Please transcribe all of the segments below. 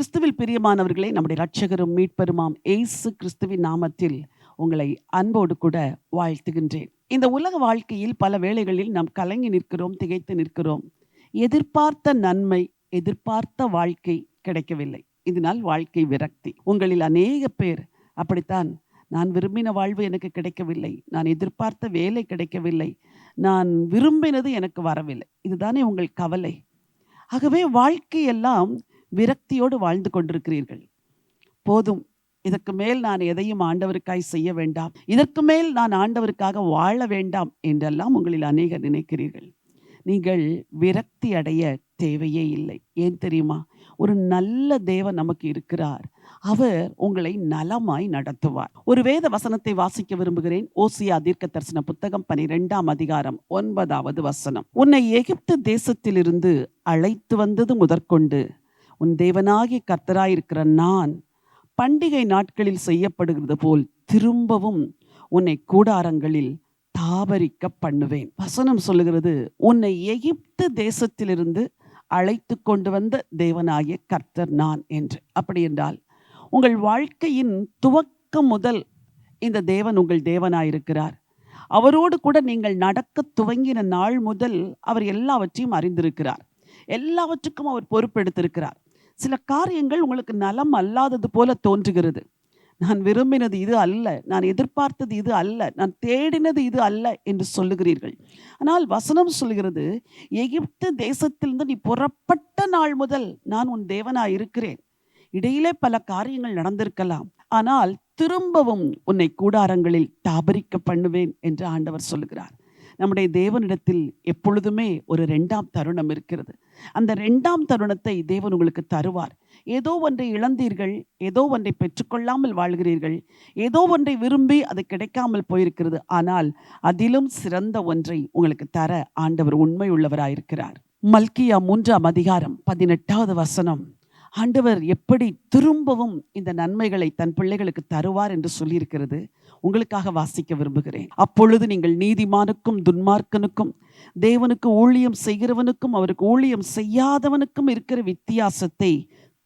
கிறிஸ்துவில் பிரியமானவர்களே நம்முடைய ரட்சகரும் மீட்பெருமாம் ஏசு கிறிஸ்துவின் நாமத்தில் உங்களை அன்போடு கூட வாழ்த்துகின்றேன். இந்த உலக வாழ்க்கையில் பல வேளைகளில் நாம் கலங்கி நிற்கிறோம் திகைத்து நிற்கிறோம். எதிர்பார்த்த நன்மை எதிர்பார்த்த வாழ்க்கை கிடைக்கவில்லை. இதனால் வாழ்க்கை விரக்தி. உங்களில் அநேக பேர் அப்படித்தான் நான் விரும்பின வாழ்வு எனக்கு கிடைக்கவில்லை. நான் எதிர்பார்த்த வேலை கிடைக்கவில்லை. நான் விரும்பினது எனக்கு வரவில்லை. இதுதானே உங்கள் கவலை. ஆகவே வாழ்க்கையெல்லாம் விரக்தியோடு வாழ்ந்து கொண்டிருக்கிறீர்கள். போதும். இதற்கு மேல் நான் எதையும் ஆண்டவருக்காய் செய்ய வேண்டாம். இதற்கு மேல் நான் ஆண்டவருக்காக வாழ வேண்டாம் என்றெல்லாம் உங்களில் அநேகர் நினைக்கிறீர்கள். நீங்கள் விரக்தி அடைய தேவையே இல்லை. ஏன் தெரியுமா? ஒரு நல்ல தேவன் நமக்கு இருக்கிறார். அவர் உங்களை நலமாய் நடத்துவார். ஒரு வேத வசனத்தை வாசிக்க விரும்புகிறேன். ஓசியா தீர்க்க தரிசன புத்தகம் பனிரெண்டாம் அதிகாரம் ஒன்பதாவது வசனம். உன்னை எகிப்து தேசத்திலிருந்து அழைத்து வந்தது முதற்கொண்டு உன் தேவனாகி கர்த்தராயிருக்கிற நான் பண்டிகை நாட்களில் செய்யப்படுகிறது போல் திரும்பவும் உன்னை கூடாரங்களில் தாபரிக்க பண்ணுவேன். வசனம் சொல்லுகிறது உன்னை எகிப்து தேசத்திலிருந்து அழைத்து கொண்டு வந்த தேவனாகிய கர்த்தர் நான் என்று. அப்படி என்றால் உங்கள் வாழ்க்கையின் துவக்கம் முதல் இந்த தேவன் உங்கள் தேவனாயிருக்கிறார். அவரோடு கூட நீங்கள் நடக்க துவங்கின நாள் முதல் அவர் எல்லாவற்றையும் அறிந்திருக்கிறார். எல்லாவற்றுக்கும் அவர் பொறுப்பெடுத்திருக்கிறார். சில காரியங்கள் உங்களுக்கு நலம் அல்லாதது போல தோன்றுகிறது. நான் விரும்பினது இது அல்ல நான் எதிர்பார்த்தது இது அல்ல நான் தேடினது இது அல்ல என்று சொல்லுகிறீர்கள். ஆனால் வசனம் சொல்கிறது எகிப்து தேசத்திலிருந்து நீ புறப்பட்ட நாள் முதல் நான் உன் தேவனாய் இருக்கிறேன். இடையிலே பல காரியங்கள் நடந்திருக்கலாம். ஆனால் திரும்பவும் உன்னை கூடாரங்களில் தாபரிக்க பண்ணுவேன் என்று ஆண்டவர் சொல்லுகிறார். நம்முடைய தேவனிடத்தில் எப்பொழுதுமே ஒரு ரெண்டாம் தருணம் இருக்கிறது. அந்த ரெண்டாம் தருணத்தை தேவன் உங்களுக்கு தருவார். ஏதோ ஒன்றை இழந்தீர்கள் ஏதோ ஒன்றை பெற்றுக்கொள்ளாமல் வாழ்கிறீர்கள் ஏதோ ஒன்றை விரும்பி அது கிடைக்காமல் போயிருக்கிறது ஆனால் அதிலும் சிறந்த ஒன்றை உங்களுக்கு தர ஆண்டவர் உண்மை உள்ளவராயிருக்கிறார் மல்கியா மூன்றாம் அதிகாரம் பதினெட்டாவது வசனம். ஆண்டவர் எப்படி திரும்பவும் இந்த நன்மைகளை தன் பிள்ளைகளுக்கு தருவார் என்று சொல்லியிருக்கிறது உங்களுக்காக வாசிக்க விரும்புகிறேன். அப்பொழுது நீங்கள் நீதிமானுக்கும் துன்மார்க்கனுக்கும் தேவனுக்கு ஊழியம் செய்கிறவனுக்கும் அவருக்கு ஊழியம் செய்யாதவனுக்கும் இருக்கிற வித்தியாசத்தை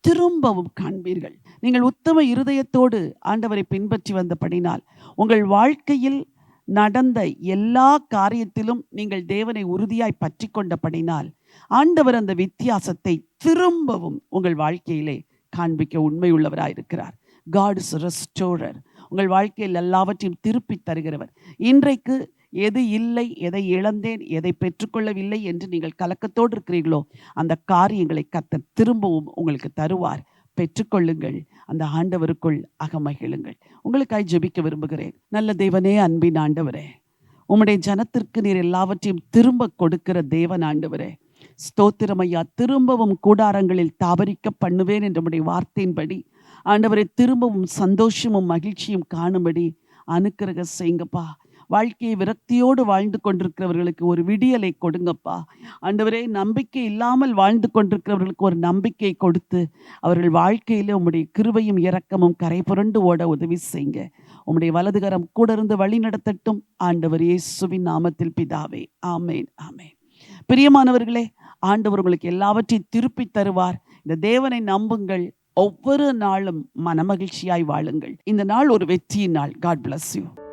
திரும்பவும் காண்பீர்கள். நீங்கள் உத்தம இருதயத்தோடு ஆண்டவரை பின்பற்றி வந்தபடினால் உங்கள் வாழ்க்கையில் நடந்த எல்லா காரியத்திலும் நீங்கள் தேவனை உறுதியாய் பற்றி கொண்டபடினால் ஆண்டவர் அந்த வித்தியாசத்தை திரும்பவும் உங்கள் வாழ்க்கையிலே காண்பிக்க உண்மை இருக்கிறார் காட் இஸ் ரெஸ்டோரர் உங்கள் வாழ்க்கையில் எல்லாவற்றையும் திருப்பி தருகிறவர். இன்றைக்கு எது இல்லை எதை இழந்தேன் எதை பெற்றுக்கொள்ளவில்லை என்று நீங்கள் கலக்கத்தோடு இருக்கிறீர்களோ அந்த காரியங்களை கத்த திரும்பவும் உங்களுக்கு தருவார். பெற்றுக்கொள்ளுங்கள். அந்த ஆண்டவருக்குள் அகமகிழுங்கள். உங்களுக்காய் ஜெபிக்க விரும்புகிறேன். நல்ல தேவனே அன்பின் ஆண்டவரே. உம்முடைய ஜனத்திற்கு நீர் எல்லாவற்றையும் திரும்ப கொடுக்கிற தேவன் ஆண்டவரே. ஸ்தோத்திரம் ஐயா. திரும்பவும் கூடாரங்களில் தாபரிக்க பண்ணுவேன் என்ற உடைய வார்த்தையின்படி ஆண்டவரை திரும்பவும் சந்தோஷமும் மகிழ்ச்சியும் காணும்படி அனுக்கிரக செய்யுங்கப்பா. வாழ்க்கையை விரக்தியோடு வாழ்ந்து கொண்டிருக்கிறவர்களுக்கு ஒரு விடியலை கொடுங்கப்பா. ஆண்டவரே நம்பிக்கை இல்லாமல் வாழ்ந்து கொண்டிருக்கிறவர்களுக்கு ஒரு நம்பிக்கை கொடுத்து அவர்கள் வாழ்க்கையில் உம்முடைய கிருவையும் இரக்கமும் கரை புரண்டு ஓட உதவி செய்யுங்க. உம்முடைய வலதுகரம் கூட இருந்து வழி நடத்தட்டும். ஆண்டவர் இயேசுவின் நாமத்தில் பிதாவே. ஆமேன் ஆமேன். பிரியமானவர்களே ஆண்டவர் உங்களுக்கு எல்லாவற்றையும் திருப்பி தருவார். இந்த தேவனை நம்புங்கள். ஒவ்வொரு நாளும் மனமகிழ்ச்சியாய் வாழுங்கள். இந்த நாள் ஒரு வெற்றியின் நாள். God bless you